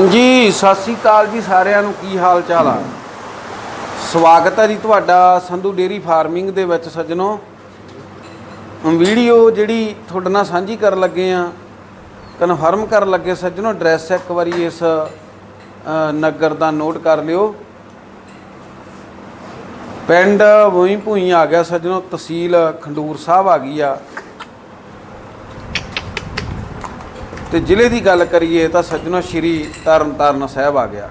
ਹਾਂਜੀ, ਸਤਿ ਸ੍ਰੀ ਅਕਾਲ ਜੀ ਸਾਰਿਆਂ ਨੂੰ। ਕੀ ਹਾਲ ਚਾਲ ਆ? ਸਵਾਗਤ ਹੈ ਜੀ ਤੁਹਾਡਾ ਸੰਧੂ ਡੇਰੀ ਫਾਰਮਿੰਗ ਦੇ ਵਿੱਚ ਸੱਜਣੋ। ਵੀਡੀਓ ਜਿਹੜੀ ਤੁਹਾਡੇ ਨਾਲ ਸਾਂਝੀ ਕਰਨ ਲੱਗੇ ਆ, ਕਨਫਰਮ ਕਰਨ ਲੱਗੇ ਸੱਜਣੋ, ਐਡਰੈਸ ਇੱਕ ਵਾਰੀ ਇਸ ਨਗਰ ਦਾ ਨੋਟ ਕਰ ਲਿਓ। ਪਿੰਡ ਵੋਈ ਭੂਈ ਆ ਗਿਆ ਸੱਜਣੋ, ਤਹਿਸੀਲ ਖੰਡੂਰ ਸਾਹਿਬ ਆ ਗਈ ਆ। ਤੇ ਜ਼ਿਲ੍ਹੇ ਦੀ ਗੱਲ ਕਰੀਏ ਤਾਂ ਸੱਜਣੋ ਸ਼੍ਰੀ ਤਰਨਤਾਰਨ ਸਾਹਿਬ ਆ ਗਿਆ।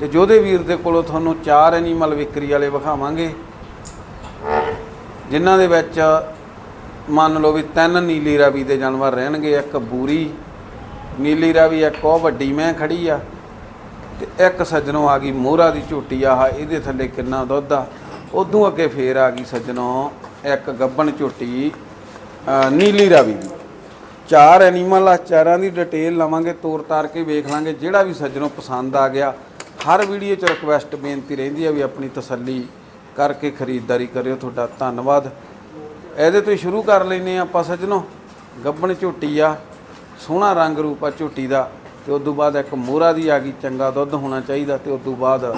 ਤੇ ਜੋਧੇ ਵੀਰ ਦੇ ਕੋਲੋਂ ਤੁਹਾਨੂੰ ਚਾਰ ਐਨੀਮਲ ਵਿਕਰੀ ਵਾਲੇ ਵਿਖਾਵਾਂਗੇ, ਜਿਨ੍ਹਾਂ ਦੇ ਵਿੱਚ ਮੰਨ ਲਓ ਵੀ ਤਿੰਨ ਨੀਲੀ ਰਾਵੀ ਦੇ ਜਾਨਵਰ ਰਹਿਣਗੇ, ਇੱਕ ਬੂਰੀ, ਨੀਲੀ ਰਾਵੀ, ਇੱਕ ਉਹ ਵੱਡੀ ਮੈਂ ਖੜੀ ਆ, ਤੇ ਇੱਕ ਸੱਜਣੋ ਆ ਗਈ ਮੋਹਰਾ ਦੀ ਝੋਟੀ, ਆਹ ਇਹਦੇ ਥੱਲੇ ਕਿੰਨਾ ਦੁੱਧ ਆ। ਉਦੋਂ ਅੱਗੇ ਫੇਰ ਆ ਗਈ ਸੱਜਣੋ ਇੱਕ ਗੱਬਣ ਝੋਟੀ ਨੀਲੀ ਰਾਵੀ ਦੀ। ਚਾਰ ਐਨੀਮਲ ਆ, ਚਾਰਾਂ ਦੀ ਡਿਟੇਲ ਲਵਾਂਗੇ, ਤੋਰ ਤਾਰ ਕੇ ਵੇਖ ਲਾਂਗੇ, ਜਿਹੜਾ ਵੀ ਸੱਜਣੋਂ ਪਸੰਦ ਆ ਗਿਆ, ਹਰ ਵੀਡੀਓ 'ਚ ਰਿਕੁਐਸਟ ਬੇਨਤੀ ਰਹਿੰਦੀ ਆ ਵੀ ਆਪਣੀ ਤਸੱਲੀ ਕਰਕੇ ਖਰੀਦਦਾਰੀ ਕਰਿਓ ਤੁਹਾਡਾ ਧੰਨਵਾਦ। ਇਹਦੇ ਤੋਂ ਹੀ ਸ਼ੁਰੂ ਕਰ ਲੈਨੇ ਆ ਆਪਾਂ ਸੱਜਣੋ। ਗੱਬਣ ਝੋਟੀ ਆ, ਸੋਹਣਾ ਰੰਗ ਰੂਪ ਆ ਝੋਟੀ ਦਾ, ਤੇ ਉਸ ਤੋਂ ਬਾਅਦ ਇੱਕ ਮੋਹਰਾ ਦੀ ਆ ਗਈ, ਚੰਗਾ ਦੁੱਧ ਹੋਣਾ ਚਾਹੀਦਾ, ਤੇ ਉਸ ਤੋਂ ਬਾਅਦ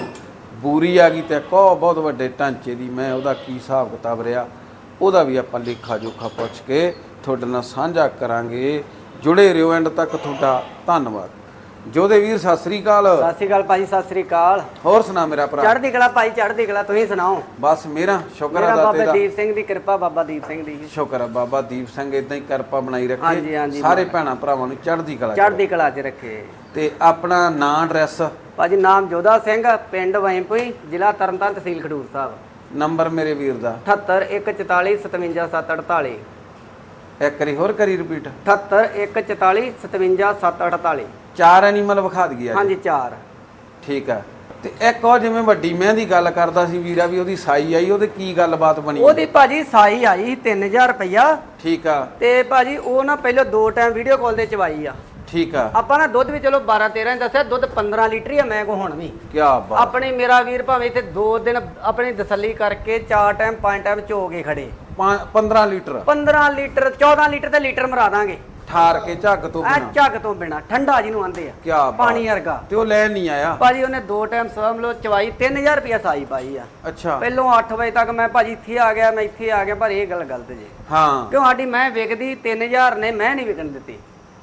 ਬੂਰੀ ਆ ਗਈ ਤੇ ਇੱਕ ਬਹੁਤ ਵੱਡੇ ਢਾਂਚੇ ਦੀ, ਮੈਂ ਉਹਦਾ ਕੀ ਹਿਸਾਬ ਕਿਤਾਬ ਰਿਹਾ, ਉਹਦਾ ਵੀ ਆਪਾਂ ਲੇਖਾ ਜੋਖਾ ਪੁੱਛ ਕੇ ਤੁਹਾਡੇ ਨਾਲ ਸਾਂਝਾ ਕਰਾਂਗੇ। ਜੁੜੇ ਰਹੋ ਐਂਡ ਤੱਕ ਤੁਹਾਡਾ ਧੰਨਵਾਦ। ਜੋਦੇ ਵੀਰ ਸਤਿ ਸ੍ਰੀ ਅਕਾਲ। ਸਤਿ ਸ਼੍ਰੀ ਅਕਾਲ ਭਾਜੀ ਸਤਿ ਸ਼੍ਰੀ ਅਕਾਲ। ਹੋਰ ਸੁਣਾ ਮੇਰਾ ਭਰਾ? ਚੜ੍ਹਦੀ ਕਲਾ ਭਾਈ ਚੜ੍ਹਦੀ ਕਲਾ ਤੁਸੀਂ ਸੁਣਾਓ? ਬਸ ਮੇਰਾ ਸ਼ੁਕਰ ਆ ਦਾਤੇ ਬਾਬਾ ਦਾ। ਦੀਪ ਸਿੰਘ ਦੀ ਕਿਰਪਾ ਬਾਬਾ ਦੀਪ ਸਿੰਘ ਦੀ। ਸ਼ੁਕਰ ਆ ਬਾਬਾ ਦੀਪ ਸਿੰਘ ਇਦਾਂ ਹੀ ਕਿਰਪਾ ਬਣਾਈ ਰੱਖੇ। ਹਾਂਜੀ, ਸਾਰੇ ਭੈਣਾਂ ਭਰਾਵਾਂ ਨੂੰ ਚੜ੍ਹਦੀ ਕਲਾ ਚੜ੍ਹਦੀ ਕਲਾ 'ਚ ਰੱਖੇ। ਤੇ ਆਪਣਾ ਨਾਂ ਐਡਰੈਸ? ਭਾਜੀ ਨਾਮ ਜੋਧਾ ਸਿੰਘ ਪਿੰਡ ਵੈਂਪੁਈ ਜ਼ਿਲ੍ਹਾ ਤਰਨਤਾਰਨ ਤਹਿਸੀਲ ਖਡੂਰ ਸਾਹਿਬ। ਨੰਬਰ ਮੇਰੇ ਵੀਰ ਦਾ। 78 144 57 748 ਇੱਕ ਵਾਰੀ ਹੋਰ ਕਰੀ ਰਿਪੀਟ 78 144 57 748 ਚਾਰ ਐਨੀਮਲ ਵਿਖਾ ਦਈਏ ਅੱਜ। ਹਾਂਜੀ ਚਾਰ। ਠੀਕ ਆ। ਤੇ ਇੱਕ ਉਹ ਜਿਵੇਂ ਵੱਡੀ ਮੈਂ ਦੀ ਗੱਲ ਕਰਦਾ ਸੀ ਵੀਰਾ ਵੀ ਉਹਦੀ ਸਾਈ ਆਈ ਉਹਦੇ ਕੀ ਗੱਲਬਾਤ ਬਣੀ? ਉਹਦੀ ਭਾਜੀ ਸਾਈ ਆਈ 3000 ਰੁਪਇਆ ਠੀਕ ਆ। ਤੇ ਭਾਜੀ ਉਹ ਨਾ ਪਹਿਲਾਂ ਦੋ ਟਾਈਮ ਵੀਡੀਓ ਕਾਲ ਤੇ ਚਵਾਈ ਆ। ਠੀਕ ਆ। ਆਪਾਂ ਨਾ ਦੁੱਧ ਵੀ ਚਲੋ 12 13 ਹੀ ਦੱਸਿਆ ਦੁੱਧ 15 ਲੀਟਰ ਹੀ ਆ ਮੈਂ ਕੋ ਹੁਣ ਵੀ। ਕੀ ਬਾਤ। ਆਪਣੇ ਮੇਰਾ ਵੀਰ ਭਾਵੇਂ ਇੱਥੇ ਦੋ ਦਿਨ ਆਪਣੀ ਤਸੱਲੀ ਕਰਕੇ ਚਾਰ ਟਾਈਮ ਪੰਜ ਟਾਈਮ ਚੋ ਕੇ ਖੜੇ। 15 ਲੀਟਰ। 15 ਲੀਟਰ 14 ਲੀਟਰ ਤੇ ਲੀਟਰ ਮਰਾ ਦਾਂਗੇ। ਠਾਰ ਕੇ ਝੱਗ ਤੋਂ ਬਿਨਾ। ਝੱਗ ਤੋਂ ਬਿਨਾ ਠੰਡਾ ਜਿਹਨੂੰ ਆਂਦੇ ਆ ਕੀ ਬਾਤ। ਪਾਣੀ ਵਰਗਾ। ਤੇ ਉਹ ਲੈਣ ਨਹੀਂ ਆਇਆ? ਭਾਜੀ ਉਹਨੇ ਦੋ ਟਾਈਮ ਸਮਝ ਲਓ ਚਵਾਈ 3000 ਰੁਪਇਆ ਸਾਈ ਪਾਈ ਆ। ਅੱਛਾ। ਪਹਿਲੋਂ 8 ਵਜੇ ਤੱਕ ਮੈਂ ਭਾਜੀ ਇੱਥੇ ਆ ਗਿਆ ਮੈਂ ਇੱਥੇ ਆ ਗਿਆ ਪਰ ਇਹ ਗੱਲ ਗਲਤ ਜੇ। ਹਾਂ। ਕਿਉਂ ਸਾਡੀ ਮੈਂ ਵਿਕਦੀ 3000 ਨੇ ਮੈਂ ਨਹੀਂ ਵਿਕਣ ਦਿੱਤੀ।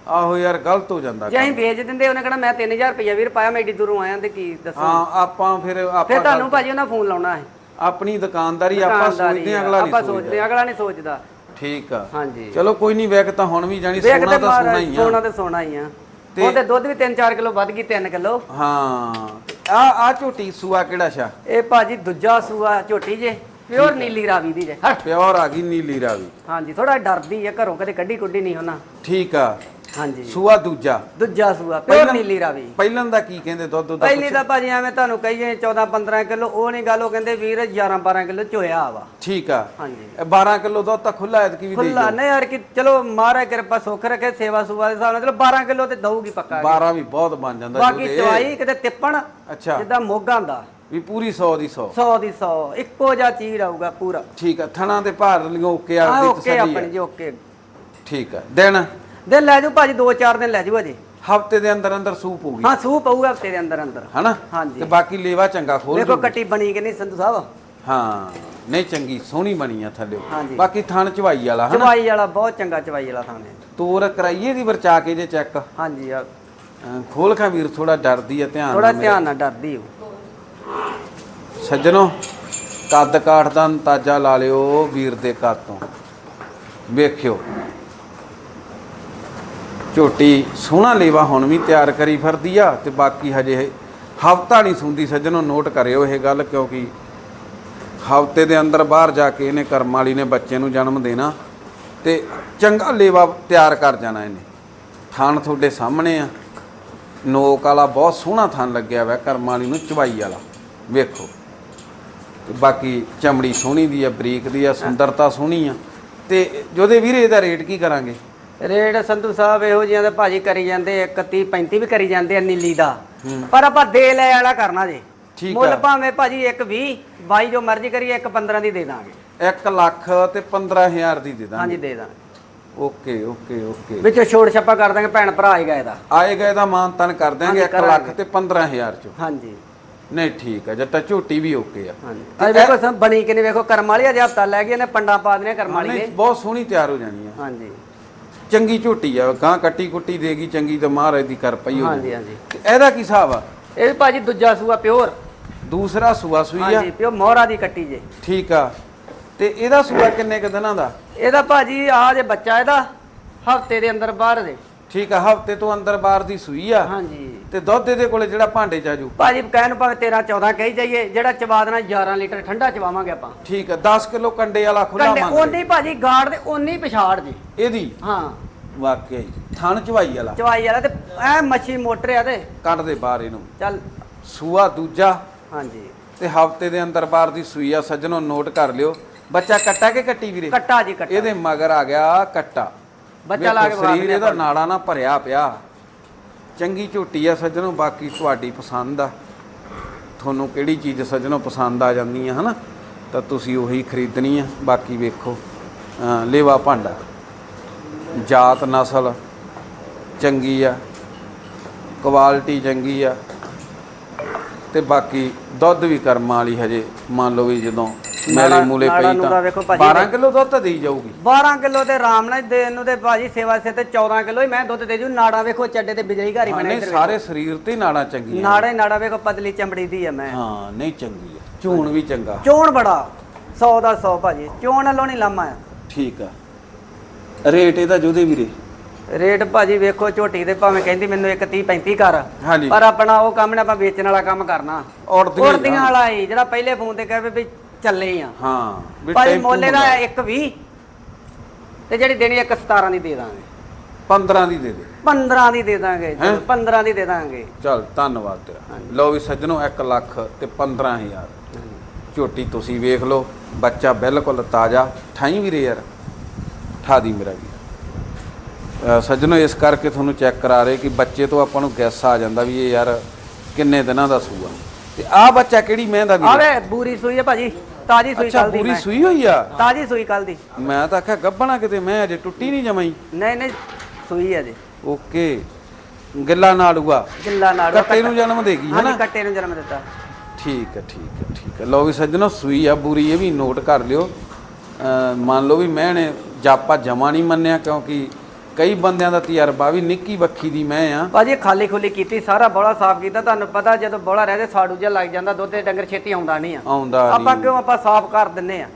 ਆਹੋ ਯਾਰ ਗਲਤ ਹੋ ਜਾਂਦਾ ਜੇ ਅਸੀਂ ਵੇਚ ਦਿੰਦੇ ਉਹਨੇ ਕਹਣਾ ਮੈਂ 3000 ਰੁਪਇਆ ਵੀਰ ਪਾਇਆ ਮੈਂ ਏਡੀ ਦੂਰੋਂ ਆਇਆ ਤੇ ਕੀ ਦੱਸੋ। ਹਾਂ ਆਪਾਂ ਫਿਰ ਫਿਰ ਆਪਾਂ ਤੁਹਾਨੂੰ ਭਾਜੀ ਉਹਨਾਂ ਫੋਨ ਲਾਉਣਾ ਹੈ। ਆਪਣੀ ਦੁਕਾਨਦਾਰੀ ਆਪਾਂ ਦੁਕਾਨਦਾਰੀ ਸੋਚਦੇ ਹਾਂ ਆ, ਅਗਲਾ ਆਪਾਂ ਨਹੀਂ ਸੋਚਦੇ ਸੋਚਦਾ। ਹਾਂ, ਅਗਲਾ ਨਹੀਂ ਸੋਚਦਾ। ਠੀਕ ਆ। ਹਾਂਜੀ। ਚਲੋ ਕੋਈ ਨਹੀਂ ਵੇਖ ਤਾਂ ਹੁਣ ਵੀ ਜਾਣੀ ਸੋਨਾ ਤਾਂ ਸੋਨਾ ਹੀ ਆ। ਸੋਨਾ ਤੇ ਸੋਨਾ ਹੀ ਆ। ਤੇ- ਉਹਦੇ ਦੁੱਧ ਵੀ 3-4 ਕਿਲੋ ਵੱਧ ਗਈ 3 ਕਿਲੋ। ਹਾਂ। ਆ ਆ ਝੋਟੀ ਸੂਆ ਕਿਹੜਾ ਸ਼ਾ ਇਹ ਭਾਜੀ ਦੂਜਾ ਸੂਆ ਝੋਟੀ ਜੇ ਪਿਓਰ ਨੀਲੀ ਰਾਵੀ ਦੀ ਜੇ ਹਟ। ਪਿਓਰ ਆ ਗਈ ਨੀਲੀ ਰਾਵੀ। ਹਾਂਜੀ ਥੋੜਾ ਡਰਦੀ ਆ ਘਰੋਂ ਕਦੇ ਕੱਢੀ ਕੁੱਢੀ ਨਹੀਂ ਹੋਣਾ ਠੀਕ ਆ। ਹਾਂਜੀ। ਸੂਆ ਦੂਜਾ। ਦੂਜਾ ਸੂਆ ਪਿਓਰ ਨੀਲੀ ਰਾਵੀ। ਪਹਿਲਾਂ ਦਾ ਕੀ ਕਹਿੰਦੇ ਦੁੱਧ ਦਾ ਪਹਿਲੀ ਤਾਂ ਭਾਜੀ ਐਵੇਂ ਤੁਹਾਨੂੰ ਕਹੀਏ 14-15 ਕਿਲੋ ਉਹ ਨਹੀਂ ਗੱਲ ਉਹ ਕਹਿੰਦੇ ਵੀਰ 11-12 ਕਿਲੋ ਚੋਇਆ ਵਾ। ਠੀਕ ਆ। ਹਾਂਜੀ। ਇਹ 12 ਕਿਲੋ ਦੁੱਧ ਤਾਂ ਖੁੱਲਾ ਐਤਕੀ ਵੀ ਦੇ ਖੁੱਲਾ ਨਹੀਂ ਯਾਰ ਕਿ ਚਲੋ ਮਹਾਰਾਜ ਕਿਰਪਾ ਸੁੱਖ ਰੱਖੇ ਸੇਵਾ ਸੁਵਾ ਦੇ ਹਿਸਾਬ ਨਾਲ। ਚਲੋ 12 ਕਿਲੋ ਤੇ ਦਊਗੀ ਪੱਕਾ 12 ਵੀ ਬਹੁਤ ਬਣ ਜਾਂਦਾ ਬਾਕੀ। ਚਵਾਈ ਕਿਤੇ ਤਿੱਪਣ ਅੱਛਾ। ਜਿੱਦਾਂ ਮੋਗਾ ਦਾ। ਵੀ ਪੂਰੀ 100 ਦੀ 100 100 ਦੀ 100 ਇੱਕੋ ਜਿਹਾ ਚੀਜ਼ ਆਊਗਾ ਪੂਰਾ। ਠੀਕ ਆ ਥਣਾ ਦੇ ਭਾਰ ਲਿਓ ਓਕੇ ਆ ਦੀ ਓਕੇ ਤਸੱਲੀ ਆਪਣੀ ਜੀ ਓਕੇ। ਠੀਕ ਆ। ਦਿਨ? ਦਿਨ ਲੈ ਜਾਓ ਭਾਜੀ 2-4 ਦਿਨ ਲੈ ਜਾਓ ਅਜੇ। ਹਫ਼ਤੇ ਦੇ ਅੰਦਰ ਅੰਦਰ ਸੂਪ ਹੋਊਗੀ। ਹਾਂ ਸੂਪ ਪਊਗਾ ਹਫ਼ਤੇ ਦੇ ਅੰਦਰ ਅੰਦਰ। ਹਨਾ? ਹਾਂਜੀ। ਤੇ ਬਾਕੀ ਲੇਵਾ ਚੰਗਾ ਖੋਲ ਦੇਖੋ ਕੱਟੀ ਬਣੀ ਕਿ ਨਹੀਂ ਸੰਧੂ ਸਾਹਿਬ? ਹਾਂ ਨਹੀਂ ਚੰਗੀ ਸੋਹਣੀ ਬਣੀ ਆ ਥੱਲੇ। ਹਾਂਜੀ। ਬਾਕੀ ਥਣ ਚਵਾਈ ਵਾਲਾ ਹਨਾ? ਚਵਾਈ ਵਾਲਾ ਬਹੁਤ ਚੰਗਾ ਚਵਾਈ ਵਾਲਾ ਥਾਣੇ ਤੋਰ ਕਰਾਈਏ ਦੀ ਵਰਚਾ ਕੇ ਜੇ ਚੈੱਕ? ਹਾਂਜੀ ਆ। ਖੋਲ ਖਾ ਵੀਰ ਥੋੜਾ ਡਰਦੀ ਆ ਧਿਆਨ ਥੋੜਾ ਨਾਲ ਧਿਆਨ ਨਾਲ ਡਰਦੀ ਹੋ। ਮੇਰੇ। ਸੱਜਣੋ ਕੱਦ ਕਾਠ ਦਾ ਅੰਦਾਜ਼ਾ ਲਾ ਲਿਓ ਵੀਰ ਦੇ ਕੱਦ ਤੋਂ। ਵੇਖਿਓ। ਝੋਟੀ ਸੋਹਣਾ ਲੇਵਾ ਹੁਣ ਵੀ ਤਿਆਰ ਕਰੀ ਫਿਰਦੀ ਆ ਤੇ ਬਾਕੀ ਹਜੇ ਹਫਤਾ ਨਹੀਂ ਸੁੰਦੀ ਸੱਜਣੋ ਨੋਟ ਕਰਿਓ ਇਹ ਗੱਲ ਕਿਉਂਕਿ ਹਫ਼ਤੇ ਦੇ ਅੰਦਰ ਬਾਹਰ ਜਾ ਕੇ ਇਹਨੇ ਕਰਮ ਵਾਲੀ ਨੇ ਬੱਚੇ ਨੂੰ ਜਨਮ ਦੇਣਾ ਤੇ ਚੰਗਾ ਲੇਵਾ ਤਿਆਰ ਕਰ ਜਾਣਾ ਇਹਨੇ। ਥਣ ਤੁਹਾਡੇ ਸਾਹਮਣੇ ਆ। ਨੋਕ ਵਾਲਾ ਬਹੁਤ ਸੋਹਣਾ ਥਣ ਲੱਗਿਆ ਹੋਇਆ, ਕਰਮ ਵਾਲੀ ਨੂੰ ਚਵਾਈ ਵਾਲਾ। ਵੇਖੋ। ਤੇ ਬਾਕੀ ਚਮੜੀ ਸੋਹਣੀ ਦੀ ਆ, ਬਰੀਕ ਦੀ ਆ, ਸੁੰਦਰਤਾ ਸੋਹਣੀ ਆ। ਤੇ ਜੋਦੇ ਵੀਰੇ ਇਹਦਾ ਰੇਟ ਕੀ ਕਰਾਂਗੇ? ਰੇਟ ਸੰਧੂ ਸਾਹਿਬ ਇਹੋ ਜਿਹੀਆਂ ਦੇ ਭਾਜੀ ਕਰੀ ਜਾਂਦੇ 31 35 ਵੀ ਕਰੀ ਜਾਂਦੇ ਆ ਨੀਲੀ ਦਾ। ਪਰ ਆਪਾਂ ਦੇ ਲੈ ਵਾਲਾ ਕਰਨਾ ਜੇ। ਠੀਕ ਮੁੱਲ। ਭਾਵੇਂ ਭਾਜੀ ਇੱਕ 20 22 ਜੋ ਮਰਜ਼ੀ ਕਰੀਏ ਇੱਕ 15 ਦੀ ਦੇ ਦਾਂਗੇ। 1 ਲੱਖ ਤੇ 15000 ਦੀ ਦੇ ਦਾਂਗੇ। ਹਾਂਜੀ ਦੇ ਦਾਂਗੇ। Okay okay okay. ਵਿੱਚੋਂ ਛੋੜ ਛੱਪਾ ਕਰ ਦਾਂਗੇ ਭੈਣ ਭਰਾ ਆਏਗਾ ਇਹਦਾ। ਆਏ ਗਏ ਦਾ ਮਾਨ ਤਨ ਕਰ ਹਾਂਜੀ, 1 ਲੱਖ। ਤੇ 15000 ਚ। ਹਾਂਜੀ। ਨਹੀਂ ਠੀਕ ਹੈ ਜੱਟਾ ਝੋਟੀ ਵੀ ਓਕੇ ਆ। ਹਾਂਜੀ। ਵੇਖੋ ਬਣੀ ਕਿ ਨਹੀਂ ਵੇਖੋ ਕਰਮ ਵਾਲੀ ਅਜੇ ਹਫਤਾ ਲੈ ਗਏ ਨੇ ਪੰਡਾ ਪਾ ਦੇਣੇ ਕਰਮ ਵਾਲੀ ਦੇ ਬਹੁਤ ਸੋਹਣੀ ਤਿਆਰ ਹੋ ਜਾਣੀ ਆ। ਹਾਂਜੀ। ਚੰਗੀ ਝੋਟੀ ਆ ਗਾਂ ਕੱਟੀ ਕੁੱਟੀ ਦੇਗੀ ਚੰਗੀ ਤੇ ਮਹਾਰਾਜ ਦੀ ਕਰ ਪਈ ਹੋ ਹਾਂਜੀ ਹਾਂਜੀ। ਇਹਦਾ ਕੀ ਹਿਸਾਬ ਆ? ਇਹ ਭਾਜੀ ਦੂਜਾ ਸੂਆ ਪਿਓਰ। ਦੂਸਰਾ ਸੂਆ ਸੂਈ ਆ। ਹਾਂਜੀ ਪਿਓ ਮੋਹਰਾ ਦੀ ਕੱਟੀ ਜੇ। ਠੀਕ ਆ। ਤੇ ਇਹਦਾ ਸੂਆ ਕਿੰਨੇ ਕ ਦਿਨਾਂ ਦਾ? ਇਹਦਾ ਭਾਜੀ ਆ ਜੇ ਬੱਚਾ ਇਹਦਾ ਹਫ਼ਤੇ ਦੇ ਅੰਦਰ ਬਾਹਰ ਦੇ। ਠੀਕ ਆ ਹਫ਼ਤੇ ਤੋਂ ਅੰਦਰ ਬਾਹਰ ਦੀ ਸੂਈ ਆ। ਹਾਂਜੀ। ਤੇ ਦੁੱਧ ਇਹਦੇ ਕੋਲੇ ਜਿਹੜਾ ਭਾਂਡੇ ਚ ਆਜੂ ਭਾਜੀ ਕਹਿਣ ਨੂੰ ਭਾਵੇਂ 13 14 ਕਹੀ ਜਾਈਏ ਜਿਹੜਾ ਚਵਾ ਦੇਣਾ 11 ਲੀਟਰ ਠੰਡਾ ਚਵਾਵਾਂਗੇ ਆਪਾਂ। ਠੀਕ ਆ 10 ਕਿਲੋ ਕੰਡੇ ਵਾਲਾ ਖੁੱਲਾ ਕੰਡੇ ਮੰਨ ਉਨੀ ਭਾਜੀ ਗਾੜ ਦੇ ਉਨੀ ਪਿਛਾੜ ਜੀ। ਇਹਦੀ? ਹਾਂ। ਵਾਕਿਆ ਹੀ ਥਣ ਚਵਾਈ ਵਾਲਾ। ਚਵਾਈ ਵਾਲਾ ਤੇ ਐ ਮੱਛੀ ਮੋਟਰ ਆ ਤੇ। ਕੱਢ ਦੇ ਬਾਹਰ ਇਹਨੂੰ। ਚੱਲ। ਸੂਆ ਦੂਜਾ। ਹਾਂਜੀ। ਤੇ ਹਫ਼ਤੇ ਦੇ ਅੰਦਰ ਬਾਹਰ ਦੀ ਸੂਈ ਆ ਸੱਜਣੋ ਨੋਟ ਕਰ ਲਿਓ। ਬੱਚਾ ਕੱਟਾ ਕੇ ਕੱਟੀ ਵੀਰੇ? ਕੱਟਾ ਜੀ ਕੱਟਾ। ਇਹਦੇ ਮਗਰ ਆ ਗਿਆ ਕੱਟਾ। ਬੱਚਾ ਲਾ ਕੇ ਵੇਖੋ, ਸਰੀਰ ਦਿੰਦੇ ਇਹਦਾ ਆਪਾਂ। ਨਾੜਾ ਨਾ ਭਰਿਆ ਪਿਆ। ਚੰਗੀ ਝੋਟੀ ਆ ਸੱਜਣੋ ਬਾਕੀ ਤੁਹਾਡੀ ਪਸੰਦ ਆ। ਤੁਹਾਨੂੰ ਕਿਹੜੀ ਚੀਜ਼ ਸੱਜਣੋ ਪਸੰਦ ਆ ਜਾਂਦੀ ਆ ਹਨਾ? ਤਾਂ ਤੁਸੀਂ ਉਹੀ ਖਰੀਦਣੀ ਆ। ਬਾਕੀ ਵੇਖੋ ਅਹ ਲੇਵਾ ਭਾਂਡਾ। ਜਾਤ ਨਸਲ ਚੰਗੀ ਆ ਕੁਆਲਿਟੀ ਚੰਗੀ ਆ ਤੇ ਬਾਕੀ ਦੁੱਧ ਵੀ ਕਰਮਾਂ ਵਾਲੀ ਹਜੇ ਮੰਨ ਲਓ ਵੀ ਜਦੋਂ ਮੈਲੇ ਮੂਲੇ ਨਾੜਾ ਪਈ ਨੂੜਾ ਤਾਂ ਵੇਖੋ ਭਾਜੀ 12 ਕਿਲੋ ਦੁੱਧ ਤਾਂ ਦੇਈ ਜਾਊਗੀ। 12 ਕਿਲੋ ਤੇ ਆਰਾਮ ਨਾਲ ਦੇਣ ਨੂੰ ਤੇ ਭਾਜੀ ਸੇਵਾ ਸੇ ਤੇ 14 ਕਿਲੋ ਹੀ ਮੈਂ ਦੁੱਧ ਦੇ ਜੂ। ਨਾੜਾ ਵੇਖੋ ਚੱਡੇ ਤੇ ਬਿਜਲੀ ਘਰ ਹੀ ਹਾਂ, ਬਣਿਆ ਨਹੀਂ ਇੱਧਰ ਸਾਰੇ ਸਰੀਰ ਤੇ ਹੀ ਨਾੜਾਂ ਚੰਗੀਆਂ ਨਾੜਾ ਹੀ ਨਾੜਾ ਵੇਖੋ ਪਤਲੀ ਚਮੜੀ ਦੀ ਆ ਮੈਂ। ਹਾਂ ਨਹੀਂ ਚੰਗੀ ਆ। ਝੂਣ ਵੀ ਚੰਗਾ। ਚੋਣ ਬੜਾ 100 ਦਾ 100 ਭਾਜੀ। ਚੋਣ ਨਾਲੋਂ ਨਹੀਂ ਲਾਮਾ ਆ। ਠੀਕ ਆ। ਰੇਟ ਇਹਦਾ ਜੋਦੇ ਵੀਰੇ? ਰੇਟ ਭਾਜੀ ਵੇਖੋ ਝੋਟੀ ਦੇ ਭਾਵੇਂ ਕਹਿੰਦੀ ਮੈਨੂੰ ਇੱਕ 30 35 ਕਰ ਹਾਂਜੀ। ਪਰ ਆਪਣਾ ਉਹ ਕੰਮ ਨੇ ਆਪਾਂ ਵੇਚਣ ਵਾਲਾ ਕੰਮ ਕਰਨਾ। ਔਰਦੀਆਂ ਹੀ ਉੜਦੀਆਂ ਵਾਲਾ ਹੀ ਜਿਹੜਾ ਪਹਿਲੇ ਫੋਨ ਤੇ ਕਹੇ ਵੀ ਚੱਲੇ ਆ। ਹਾਂ ਵੀ ਟੈਂਪੂ ਮੋਲੇ ਦਾ ਹੁੰਦਾ। ਇੱਕ 20 ਤੇ ਜਿਹੜੀ ਦੇਣੀ ਇੱਕ 17 ਦੀ ਦੇ ਦਾਂਗੇ। 15 ਦੀ ਦੇ ਦੇ। 15 ਦੀ ਦੇ ਦਾਂਗੇ ਹੈਂ? 15 ਦੀ ਦੇ ਦਾਂਗੇ। ਚਲ ਧੰਨਵਾਦ ਤੇਰਾ। ਲਓ ਵੀ ਸੱਜਣੋ 1 ਲੱਖ ਤੇ 15000 ਝੋਟੀ ਤੁਸੀਂ ਵੇਖ ਲਓ ਬੱਚਾ ਬਿਲਕੁਲ ਤਾਜ਼ਾ। ਠਾਈ ਵੀਰੇ ਯਾਰ ਠਾ ਦੀ ਮੇਰਾ ਵੀ ਸੱਜਣੋ ਇਸ ਕਰਕੇ ਤੁਹਾਨੂੰ ਚੈੱਕ ਕਰਾ ਰਹੇ ਕਿ ਬੱਚੇ ਤੋਂ ਆਪਾਂ ਨੂੰ ਗੈਸ ਆ ਜਾਂਦਾ ਵੀ ਇਹ ਯਾਰ ਕਿੰਨੇ ਦਿਨਾਂ ਦਾ ਸੂਆ। ਤੇ ਆਹ ਬੱਚਾ ਕਿਹੜੀ ਮੈਂ ਦਾ? ਵੀਰੇ ਆਵੇ ਬੂਰੀ ਸੂਈ ਹੈ ਭਾਜੀ ਤਾਜੀ ਸੂਈ ਅੱਛਾ ਕੱਲ ਦੀ ਪੂਰੀ ਮੈਂ। ਸੂਈ ਹੋਈ ਆ? ਤਾਜੀ ਸੂਈ ਕੱਲ ਦੀ। ਮੈਂ ਤਾਂ ਆਖਿਆ ਗੱਬਣਾ ਕਿਤੇ ਮੈਂ ਅਜੇ ਟੁੱਟੀ ਨਹੀਂ ਜਮਾਈ। ਨਹੀਂ ਨਹੀਂ ਸੂਈ ਹੈ ਜੀ ਓਕੇ। ਗਿੱਲਾ ਨਾੜੂਆ। ਗਿੱਲਾ ਨਾੜੂ ਕੱਟੇ ਨੂੰ ਜਨਮ ਦੇਗੀ ਹਾਂਜੀ ਹਨਾ? ਕੱਟੇ ਨੂੰ ਜਨਮ ਦਿੱਤਾ। ਠੀਕ ਹੈ ਠੀਕ ਹੈ ਠੀਕ ਹੈ ਲਓ ਵੀ ਸੱਜਣੋ ਸੂਈ ਆ ਬੂਰੀ ਇਹ ਵੀ ਨੋਟ ਕਰ ਲਿਓ। ਅਹ ਮੰਨ ਲਓ ਵੀ ਮੈਂ ਨੇ ਜਾਪਾ ਜਮਾ ਨਹੀਂ ਮੰਨਿਆ ਕਿਉਂਕਿ ਕਈ ਬੰਦਿਆਂ ਦਾ ਤਜਰਬਾ ਵੀ ਨਿੱਕੀ ਬੱਖੀ ਦੀ ਮੈਂ ਆ। ਭਾਜੀ ਖਾਲੀ ਖੁੱਲੀ ਕੀਤੀ ਸਾਰਾ ਬੋਲਾ ਸਾਫ਼ ਕੀਤਾ ਤੁਹਾਨੂੰ ਪਤਾ ਜਦੋਂ ਬੋਲਾ ਰਹਦੇ ਸਾੜੂ ਜਿਹਾ ਲੱਗ ਜਾਂਦਾ ਦੁੱਧ ਡੰਗਰ ਛੇਤੀ ਆਉਂਦਾ ਨਹੀਂ ਆ। ਆਉਂਦਾ ਆਪਾਂ ਨਹੀਂ ਕਿਉਂ ਆਪਾਂ ਸਾਫ਼ ਕਰ ਦਿੰਨੇ ਆ?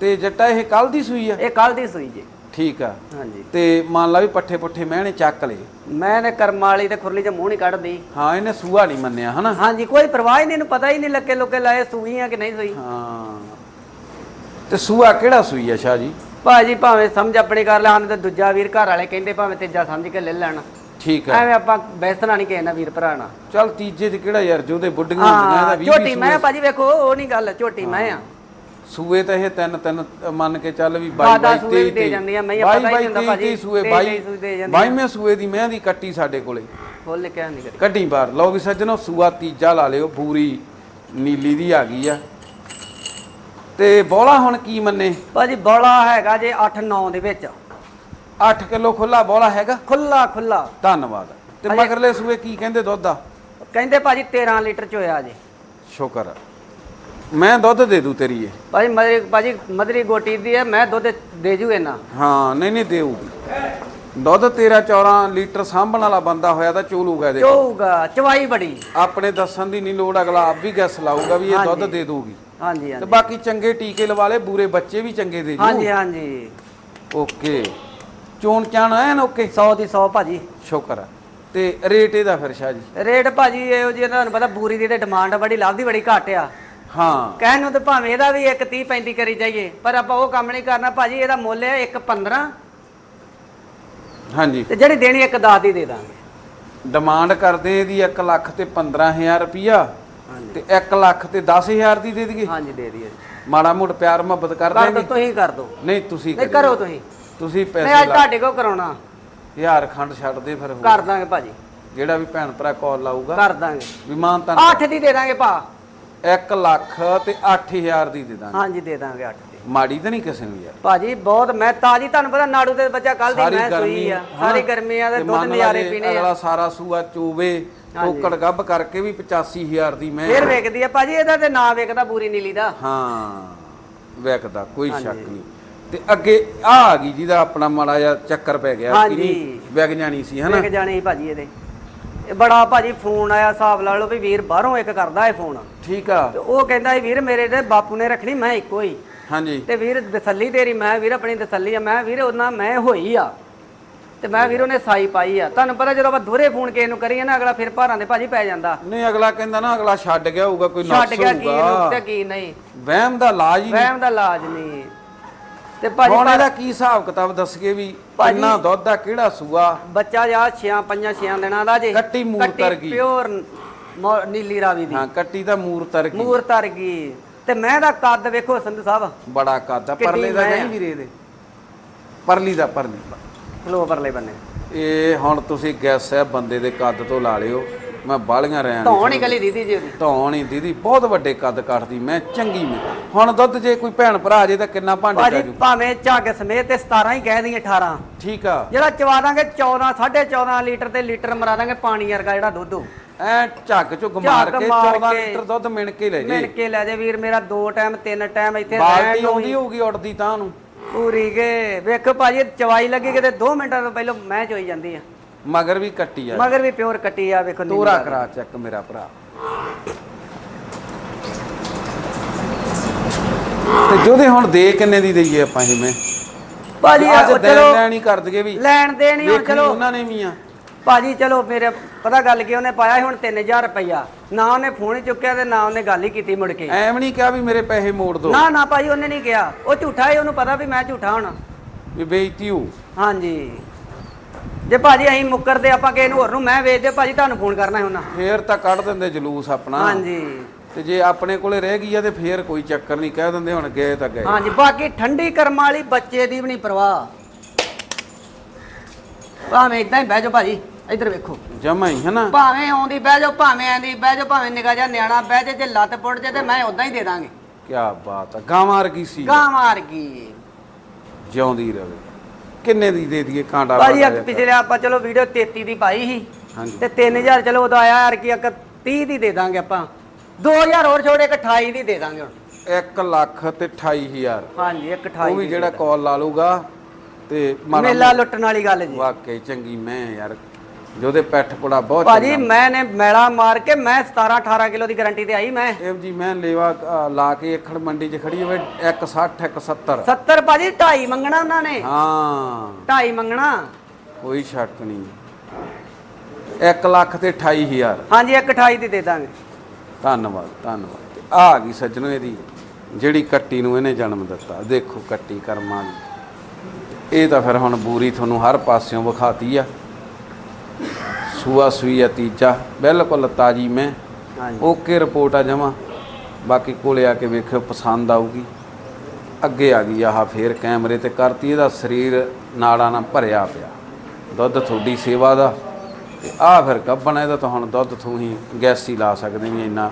ਤੇ ਜੱਟਾ ਇਹ ਕੱਲ ਦੀ ਸੂਈ ਆ? ਇਹ ਕੱਲ ਦੀ ਸੂਈ ਜੀ। ਠੀਕ ਆ। ਹਾਂਜੀ। ਤੇ ਮੰਨ ਲਾ ਵੀ ਪੱਠੇ ਪੁੱਠੇ ਮੈਂ ਨੇ ਚੱਕ ਲਏ। ਮੈਂ ਨੇ ਕਰਮ ਵਾਲੀ ਤੇ ਖੁਰਲੀ ਚ ਮੂੰਹ ਨਹੀਂ ਕੱਢਦੀ। ਹਾਂ ਇਹਨੇ ਸੂਆ ਨਹੀਂ ਮੰਨਿਆ ਹਨਾ? ਹਾਂਜੀ ਕੋਈ ਪਰਵਾਹ ਹੀ ਨਹੀਂ ਇਹਨੂੰ ਪਤਾ ਹੀ ਨਹੀਂ ਲੱਗੇ ਲੋਕੇ ਲਾਏ ਸੂਈ ਆ ਕਿ ਨਹੀਂ ਸੂਈ। ਹਾਂ। ਤੇ ਸੂਆ ਕਿਹੜਾ ਸੂਈ ਆ ਸ਼ਾਹ ਜੀ? ਭਾਜੀ ਭਾਵੇਂ ਸਮਝ ਆਪਣੀ ਕਰ ਲੈ ਸਾਨੂੰ ਤੇ ਦੂਜਾ ਵੀਰ ਘਰ ਵਾਲੇ ਕਹਿੰਦੇ ਭਾਵੇਂ ਤੀਜਾ ਸਮਝ ਕੇ ਲੈ ਲੈਣ। ਠੀਕ ਆ ਐਵੇਂ ਆਪਾਂ ਬੈਸਣਾ ਨਹੀਂ ਕਿਸੇ ਨਾਲ ਵੀਰ ਭਰਾ ਨਾਲ। ਚੱਲ ਤੀਜੇ ਤੇ ਕਿਹੜਾ ਯਾਰ ਜੋਦੇ ਬੁੱਢੀਆਂ ਹੁੰਦੀਆਂ ਇਹਦਾ ਹਾਂ 20 ਝੋਟੀ ਮੈਂ ਭਾਜੀ ਵੇਖੋ ਉਹ ਨਹੀਂ ਗੱਲ ਝੋਟੀ ਮੈਂ ਆ। ਸੂਏ ਤਾਂ ਇਹ ਤਿੰਨ ਤਿੰਨ ਮੰਨ ਕੇ ਚੱਲ ਵੀ ਦਸ 22 ਦਸ 22 ਸੂਏ ਵੀ ਦੇ ਜਾਂਦੀਆਂ, ਮੈਂ ਪਤਾ ਹੀ ਹੁੰਦਾ ਭਾਜੀ, ਸੂਏ ਤੇਈ 22 ਤੇਈ ਸੂਏ ਦੇ ਜਾਂਦੀਆਂ। 22ਵੇਂ ਸੂਏ ਦੀ ਮੈਂ ਦੀ ਕੱਟੀ ਸਾਡੇ ਕੋਲੇ। ਫੁੱਲ ਕਿਹਾ ਨਹੀਂ ਕੱਢੀ ਬਾਹਰ। ਲਓ ਵੀ ਸੱਜਣੋ ਸੂਆ ਤੀਜਾ ਲਾ ਲਿਓ ਪੂਰੀ ਨੀਲੀ ਦੀ ਆ ਗਈ ਆ। ਤੇ ਬੋਲਾ ਹੁਣ ਕੀ ਮੰਨੇ? ਭਾਜੀ ਬੋਲਾ ਹੈਗਾ ਜੇ 8 9 ਦੇ ਵਿੱਚ। 8 ਕਿਲੋ ਖੁੱਲਾ ਬੋਲਾ ਹੈਗਾ? ਖੁੱਲਾ ਖੁੱਲਾ ਧੰਨਵਾਦ। ਤੇ ਮਗਰਲੇ ਸੂਏ ਕੀ ਕਹਿੰਦੇ ਦੁੱਧ ਦਾ ਕਹਿੰਦੇ ਭਾਜੀ 13 ਲੀਟਰ ਚ ਹੋਇਆ ਜੇ। ਸ਼ੁਕਰ ਆ। ਮੈਂ ਦੁੱਧ ਦੇ ਦੂ ਤੇਰੀ ਇਹ। ਭਾਜੀ ਮਦਰੀ ਭਾਜੀ ਮਦਰੀ ਗੋਟੀ ਦੀ ਹੈ ਮੈਂ ਦੁੱਧ ਦੇ ਜੂ ਇਹਨਾਂ। ਹਾਂ ਨਹੀਂ ਨਹੀਂ ਦੇਊਗੀ। ਦੁੱਧ 13 14 ਲੀਟਰ ਸਾਂਭਣ ਵਾਲਾ ਬੰਦਾ ਹੋਇਆ ਤਾਂ ਚੋਲੂਗਾ ਇਹਦੇ। ਚੋਊਗਾ ਚਵਾਈ ਬੜੀ। ਆਪਣੇ ਦੱਸਣ ਦੀ ਨਹੀਂ ਲੋੜ ਅਗਲਾ ਆਪ ਵੀ ਗੈਸ ਲਾਊਗਾ ਵੀ ਇਹ ਦੁੱਧ। ਦੇ ਦੂਗੀ। ਹਾਂਜੀ ਤੇ ਹਾਂਜੀ। ਬਾਕੀ ਚੰਗੇ ਟੀਕੇ ਲਵਾ ਲੇ ਬੂਰੇ ਬੱਚੇ ਵੀ ਚੰਗੇ ਦੇ ਹਾਂਜੀ ਜੂ। ਹਾਂਜੀ ਓਕੇ। ਚੋਣ ਚਾਣ ਐਨ ਓਕੇ? 100 ਦੀ 100 ਭਾਜੀ। ਸ਼ੁਕਰ ਆ। ਤੇ ਰੇਟ ਇਹਦਾ ਫਿਰ ਸ਼ਾਹ ਜੀ? ਰੇਟ ਭਾਜੀ ਇਹੋ ਜਿਹੀ ਤੁਹਾਨੂੰ ਪਤਾ ਬੂਰੀ ਦੀ ਤੇ ਡਿਮਾਂਡ ਬੜੀ ਲੱਭਦੀ ਬੜੀ ਘੱਟ ਆ। ਹਾਂ। ਕਹਿਣ ਨੂੰ ਤੇ ਭਾਵੇਂ ਇਹਦਾ ਵੀ ਇੱਕ 30 35 ਕਰੀ ਜਾਈਏ ਪਰ ਆਪਾਂ ਉਹ ਕੰਮ ਨਹੀਂ ਕਰਨਾ ਭਾਜੀ ਇਹਦਾ ਮੁੱਲ ਹੈ ਇੱਕ 15 ਹਾਂਜੀ। ਤੇ ਜਿਹੜੀ ਦੇਣੀ ਇੱਕ 10 ਦੀ ਦੇ ਦਾਂਗੇ। ਡਿਮਾਂਡ ਕਰਦੇ ਇਹਦੀ 1 ਲੱਖ ਤੇ 15000 ਰੁਪਿਆ ਤੇ 1 ਲੱਖ ਤੇ 10000 ਦੀ ਦੇ ਦਈਏ? ਹਾਂਜੀ ਦੇ ਦਈਏ ਮਾੜਾ ਮੋੜ ਪਿਆਰ ਮੁਹੱਬਤ ਕਰ ਕਰ ਦੋ ਤੁਸੀਂ ਕਰ ਦੋ। ਨਹੀਂ ਤੁਸੀਂ ਨਹੀਂ ਕਰਿਓ। ਕਰੋ ਤੁਸੀਂ। ਤੁਸੀਂ ਨਹੀਂ ਪੈਸੇ ਅੱਜ ਲਾ ਤੁਹਾਡੇ ਕੋ ਕਰਾਉਣਾ। ਹਜ਼ਾਰ ਖੰਡ ਛੱਡ ਦੇ ਫਿਰ ਹੋਰ। ਕਰ ਦਾਂਗੇ ਭਾਜੀ। ਜਿਹੜਾ ਵੀ ਭੈਣ ਭਰਾ ਕਾਲ ਲਾਊਗਾ। ਕਰ ਦਾਂਗੇ। ਵਿਮਾਨ ਤਾਂ 8 ਦੀ ਦੇ ਦਾਂਗੇ ਭਾ। 1 ਲੱਖ ਤੇ 8000 ਦੀ ਦੇ ਦਾਂਗੇ। ਹਾਂਜੀ ਦੇ ਦਾਂਗੇ 8 ਦੀ। ਮਾੜੀ ਤਾਂ ਨਹੀਂ ਕਿਸੇ ਨੂੰ ਯਾਰ। ਭਾਜੀ ਬਹੁਤ ਮੈਂ ਤਾਜੀ ਤੁਹਾਨੂੰ ਪਤਾ ਨਾੜੂ ਦੇ ਬੱਚਾ ਕੱਲ ਦੀ ਮੈਂ ਸੂਈ ਆ। ਹਨਾ? ਸਾਰੀ ਗਰਮੀ ਆ ਤੇ ਦੁੱਧ ਮੰਨ ਲਾ ਨਜ਼ਾਰੇ ਜੇ ਪੀਣੇ ਆ। ਅਗਲਾ ਸਾਰਾ ਸੂਆ ਚੋਵੇ ਟੋਕੜ ਗੱਭ ਕਰਕੇ ਵੀ 85000 ਦੀ ਮੈਂ ਫੇਰ ਵੇਖਦੀ ਆ ਭਾਜੀ ਇਹਦਾ ਤੇ ਨਾਂ ਵੇਖਦਾ ਪੂਰੀ ਨੀਲੀ ਦਾ। ਹਾਂ ਵਿਕਦਾ ਕੋਈ ਸ਼ੱਕ ਨਹੀਂ। ਤੇ ਅੱਗੇ ਆ ਆ ਗਈ ਜਿਹਦਾ ਆਪਣਾ ਮਾੜਾ ਜਿਹਾ ਚੱਕਰ ਪੈ ਗਿਆ ਹਾਂਜੀ। ਨਹੀਂ ਵਿਕ ਜਾਣੀ ਸੀ ਹਨਾ? ਵੇਖ ਜਾਣੇ ਸੀ ਭਾਜੀ ਇਹਦੇ। ਇਹ ਬੜਾ ਭਾਜੀ ਫੋਨ ਆਇਆ ਹਿਸਾਬ ਲਾ ਲਓ ਵੀ ਵੀਰ ਬਾਹਰੋਂ ਇੱਕ ਕਰਦਾ ਇਹ ਫੋਨ। ਠੀਕ ਆ। ਤੇ ਉਹ ਕਹਿੰਦਾ ਵੀਰ ਮੇਰੇ ਤੇ ਬਾਪੂ ਨੇ ਰੱਖਣੀ ਮੈਂ ਇੱਕੋ ਹੀ। ਹਾਂਜੀ। ਤੇ ਵੀਰ ਤਸੱਲੀ ਤੇਰੀ ਮੈਂ ਵੀਰ ਆਪਣੀ ਤਸੱਲੀ ਆ ਮੈਂ ਵੀਰ ਉਹਨਾਂ ਮੈਂ ਹੋਈ ਆ। ਤੇ ਮੈਂ ਵੀਰ ਉਹਨੇ ਸਾਈ ਪਾਈ ਆ। ਤੁਹਾਨੂੰ ਪਤਾ ਜਦੋਂ ਆਪਾਂ ਦੋਹਰੇ ਫੋਨ ਕਿਸੇ ਨੂੰ ਕਰੀਏ ਨਾ ਅਗਲਾ ਫਿਰ ਭਾਰਾਂ ਦੇ ਭਾਜੀ ਪੈ ਜਾਂਦਾ। ਨਹੀਂ ਅਗਲਾ ਕਹਿੰਦਾ ਨਾ ਅਗਲਾ ਛੱਡ ਗਿਆ ਹੋਊਗਾ ਕੋਈ ਛੱਡ ਨੁਕਸ ਗਿਆ ਕੀ ਨੁਕਸ ਕੀ ਨਹੀਂ। ਵਹਿਮ ਦਾ ਇਲਾਜ ਹੀ ਨਹੀਂ। ਵਹਿਮ ਦਾ ਇਲਾਜ ਨਹੀਂ। ਤੇ ਭਾਜੀ ਹੁਣ ਇਹਦਾ ਕੀ ਹਿਸਾਬ ਕਿਤਾਬ ਦੱਸਗੇ ਵੀ ਭਾਜੀ- ਕਿੰਨਾ ਦੁੱਧ ਆ ਕਿਹੜਾ ਸੂਆ? ਬੱਚਾ ਜਾ 6 5 6 ਦਿਨਾਂ ਦਾ ਜੇ। ਕੱਟੀ ਮੂਰ ਤਰ ਗਈ। ਪਿਓਰ ਨੀਲੀ ਰਾਵੀ ਦੀ। ਹਾਂ ਕੱਟੀ ਦਾ ਮੂਰ ਤਰ ਗਈ। ਮੂਰ ਤਰ ਗਈ। ਤੇ ਮੈਂ ਦਾ ਕੱਦ ਵੇਖੋ ਸੰਧੂ ਸਾਹਿਬ। ਬੜਾ ਕੱਦ ਆ ਪਰਲੇ ਦਾ। ਨਹੀਂ ਵੀਰੇ ਦੇ ਪਰਲੀ ਦਾ ਪਰਲੀ। ਫਲੋ ਪਰਲੇ ਬੰਨੇ। ਇਹ ਹੁਣ ਤੁਸੀਂ ਗੈਸ ਹੈ ਬੰਦੇ ਦੇ ਕੱਦ ਤੋਂ ਲਾ ਲਿਓ ਮੈਂ ਬਾਲੀਆਂ ਰਿਆਂ ਧੌਣ ਹੀ ਗਲੀ ਦੀਦੀ ਜੀ ਉਹਦੀ। ਧੌਣ ਹੀ ਦੀਦੀ ਬਹੁਤ ਵੱਡੇ ਕੱਦ ਕੱਟਦੀ ਮੈਂ ਚੰਗੀ ਮੈਂ। ਹੁਣ ਦੁੱਧ ਜੇ ਕੋਈ ਭੈਣ ਭਰਾ ਜੇ ਤਾਂ ਕਿੰਨਾ ਭਾਂਡੇ ਭਾਜੀ ਚਾਜੂ ਭਾਵੇਂ ਝੱਗ ਸਮੇਤ ਤੇ 17 ਹੀ ਕਹਿ ਦਈਏ 18 ਠੀਕ ਆ। ਜਿਹੜਾ ਚਵਾ ਦਾਂਗੇ 14 14.5 ਲੀਟਰ ਤੇ ਲੀਟਰ ਮਰਾ ਦਾਂਗੇ ਪਾਣੀ ਵਰਗਾ ਜਿਹੜਾ ਦੁੱਧ। ਐ ਝੱਗ ਝੁੱਗ ਮਾਰ ਝੱਗ ਕੇ ਮਾਰ 14 ਕੇ। ਲੀਟਰ ਦੁੱਧ ਮਿਣ ਕੇ ਲੈ ਜੇ। ਕੇ ਲੈ ਜੇ ਵੀਰ ਮੇਰਾ ਦੋ ਟਾਈਮ ਤਿੰਨ ਟਾਈਮ ਇੱਥੇ ਰਹਿਣ ਨੂੰ ਆਉਂਦੀ ਹੀ। ਹੋਊਗੀ ਉੱਡਦੀ ਤਾਂ ਨੂੰ। ਪੂਰੀ ਕੇ ਵੇਖੋ ਭਾਜੀ ਚਵਾਈ ਲੱਗੀ ਕਿਤੇ 2 ਮਿੰਟਾਂ ਤੋਂ ਪਹਿਲਾਂ ਮੈਂ ਚੋਈ ਜਾਂਦੀ ਆ। ਮਗਰ ਵੀ ਕੱਟੀ ਆ। ਮਗਰ ਵੀ ਪਿਓਰ ਕੱਟੀ ਆ ਵੇਖੋ ਨੀਲੀ ਤੋਰਾ। ਕਰਾ ਚੱਕ ਮੇਰਾ ਭਰਾ। ਤੇ ਜੋਦੇ ਹੁਣ ਦੇ ਕਿੰਨੇ ਦੀ ਦਈਏ ਆਪਾਂ ਮੈਂ? ਭਾਜੀ ਅੱਜ ਦੇਣ ਚਲੋ ਲੈਣ ਹੀ ਕਰ ਦਈਏ ਵੀ। ਲੈਣ ਦੇਣ ਹੁਣ ਵੇਖਣੀ ਚਲੋ। ਉਹਨਾਂ ਨੇ ਵੀ ਆ। ਭਾਜੀ ਚਲੋ ਮੇਰੇ ਪਤਾ ਗੱਲ ਕੀ ਉਹਨੇ ਪਾਇਆ ਸੀ ਹੁਣ 3000 ਰੁਪਇਆ ਨਾ ਉਹਨੇ ਫੋਨ ਹੀ ਚੁੱਕਿਆ ਤੇ ਨਾ ਉਹਨੇ ਗੱਲ ਹੀ ਕੀਤੀ ਮੁੜ ਕੇ। ਐਵੇਂ ਨਹੀਂ ਕਿਹਾ ਵੀ ਮੇਰੇ ਪੈਸੇ ਮੋੜ ਦੋ। ਨਾ ਨਾ ਭਾਜੀ ਉਹਨੇ ਨਹੀਂ ਕਿਹਾ। ਉਹ ਝੂਠਾ ਹੈ ਉਹਨੂੰ ਪਤਾ ਵੀ ਮੈਂ ਝੂਠਾ ਹੋਣਾ। ਵੀ ਬੇਇੱਜ਼ਤੀ ਹੋ। ਹਾਂਜੀ। ਜੇ ਭਾਜੀ ਅਸੀਂ ਮੁੱਕਰਦੇ ਆਪਾਂ ਕਿਸੇ ਨੂੰ ਹੋਰ ਨੂੰ ਮੈਂ ਵੇਚਦੇ ਭਾਜੀ ਤੁਹਾਨੂੰ ਫੋਨ ਕਰਨਾ ਹੈ ਉਹਨਾਂ ਫੇਰ ਤਾਂ ਕੱਢ ਦਿੰਦੇ ਜਲੂਸ ਆਪਣਾ। ਹਾਂਜੀ। ਤੇ ਜੇ ਆਪਣੇ ਕੋਲੇ ਰਹਿ ਗਈ ਆ ਤੇ ਫੇਰ ਕੋਈ ਚੱਕਰ ਨਹੀਂ ਕਹਿ ਦਿੰਦੇ ਹੁਣ ਗਏ ਤਾਂ ਗਏ। ਹਾਂਜੀ ਬਾਕੀ ਠੰਡੀ ਕਰਮਾਂ ਵਾਲੀ ਬੱਚੇ ਦੀ ਵੀ ਨਹੀਂ ਪਰਵਾਹ। ਭਾਵੇਂ ਇਦਾਂ ਹੀ ਬਹਿ ਜਾਓ ਭਾਜੀ। ਇੱਧਰ ਵੇਖੋ। ਜਮਾ ਹੀ ਹਨਾ? ਭਾਵੇਂ ਆਉਂਦੀ ਬਹਿ ਜਾਓ ਭਾਵੇਂ ਆਂਦੀ ਬਹਿ ਜਾਓ ਭਾਵੇਂ ਨਿਕਾ ਜਾ ਨਿਆਣਾ ਬਹਿ ਜੇ ਜੇ ਲੱਤ ਪੁੱਟ ਜੇ ਤੇ ਮੈਂ ਉਦਾਂ ਹੀ ਦੇ ਦਾਂਗੇ। ਕੀ ਬਾਤ ਆ ਗਾਵਾਂ ਵਰਗੀ ਸੀ? ਗਾਂ ਮਾਰ ਗਈ ਜਿਉਂਦੀ ਰਵੇ। ਕਿੰਨੇ ਦੀ ਦੇ ਦਈਏ ਕਾਂਡਾ ਭਾਜੀ ਵਾਲਾ ਇੱਕ ਜਿਹਾ? ਪਿਛਲੇ ਆਪਾਂ ਚਲੋ ਵੀਡੀਓ 33 ਦੀ ਪਾਈ ਸੀ ਹਾਂਜੀ। ਤੇ 3000 ਚਲੋ ਉਦੋਂ ਆਇਆ ਯਾਰ ਕਿ ਇੱਕ 30 ਦੀ ਦੇ ਦਾਂਗੇ ਆਪਾਂ। 2000 ਹੋਰ ਛੋੜ ਇੱਕ 28 ਦੀ ਦੇ ਦਾਂਗੇ ਹੁਣ। 1 ਲੱਖ ਤੇ 28000 ਹਾਂਜੀ ਇੱਕ 28 ਉਹ ਵੀ ਦੀ ਜਿਹੜਾ ਦੇ ਕਾਲ ਲਾ ਲੂਗਾ ਤੇ ਦਾਂਗੇ। ਮੇਲਾ ਲੁੱਟਣ ਵਾਲੀ ਗੱਲ ਜੀ। ਵਾਕਈ ਚੰਗੀ ਮੈਂ ਯਾਰ ਜਿਹਦੇ ਪੈਠ ਪੁੜਾ ਬਹੁਤ ਭਾਜੀ ਮੈਂ ਨੇ ਮੈਲਾ ਮਾਰ ਕੇ ਮੈਂ 17 18 ਕਿਲੋ ਦੀ ਗਾਰੰਟੀ ਤੇ ਆਈ ਮੈਂ। ਇਹ ਜੀ ਮੈਂ ਲੇਵਾ ਅ, ਲਾ ਕੇ ਏਖੜ ਮੰਡੀ 'ਚ ਖੜੀ ਹੋਵੇ 160 170 70 ਭਾਜੀ 2.5 ਮੰਗਣਾ ਉਹਨਾਂ ਨੇ। ਹਾਂ। 2.5 ਮੰਗਣਾ। ਕੋਈ ਸ਼ੱਕ ਨਹੀਂ। 1 ਲੱਖ ਤੇ 28000 ਹਾਂਜੀ ਇੱਕ 28 ਦੀ ਦੇ ਦਾਂਗੇ। ਧੰਨਵਾਦ ਧੰਨਵਾਦ। ਤੇ ਆ ਗਈ ਸੱਜਣੋ ਇਹਦੀ ਜਿਹੜੀ ਕੱਟੀ ਨੂੰ ਇਹਨੇ ਜਨਮ ਦਿੱਤਾ। ਦੇਖੋ ਕੱਟੀ ਕਰਮਾਂ ਦੀ। ਇਹ ਤਾਂ ਫਿਰ ਹੁਣ ਬੂਰੀ ਤੁਹਾਨੂੰ ਹਰ ਪਾਸਿਓਂ ਵਿਖਾਤੀ ਆ। ਸੂਆ ਸੂਈ ਆ ਤੀਜਾ ਬਿਲਕੁਲ ਤਾਜੀ ਮੈਂ। ਹਾਂਜੀ। ਓਕੇ ਰਿਪੋਰਟ ਆ ਜਮਾ। ਬਾਕੀ ਕੋਲੇ ਆ ਕੇ ਵੇਖਿਓ ਪਸੰਦ ਆਊਗੀ। ਅੱਗੇ ਆ ਗਈ ਆਹ ਫੇਰ ਕੈਮਰੇ ਤੇ ਕਰਤੀ ਇਹਦਾ ਸਰੀਰ ਨਾੜਾਂ ਨਾਲ ਭਰਿਆ ਪਿਆ। ਦੁੱਧ ਤੁਹਾਡੀ ਸੇਵਾ ਦਾ। ਤੇ ਆਹ ਫਿਰ ਗੱਬਣ ਇਹਦਾ ਤਾਂ ਹੁਣ ਦੁੱਧ ਤੂੰ ਹੀ ਗੈਸ ਹੀ ਲਾ ਸਕਦੇ ਵੀ ਇੰਨਾ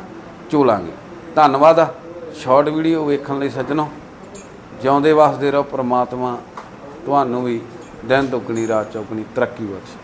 ਝੋਲਾਂਗੇ। ਧੰਨਵਾਦ ਆ। ਸ਼ਾਰਟ ਵੀਡੀਓ ਵੇਖਣ ਲਈ ਸੱਜਣੋ। ਜਿਉਂਦੇ ਵਸਦੇ ਰਹੋ ਪ੍ਰਮਾਤਮਾ ਤੁਹਾਨੂੰ ਵੀ ਦਿਨ ਦੁੱਗਣੀ ਰਾਤ ਚੌਗਣੀ ਤਰੱਕੀ ਬਖਸ਼ੇ।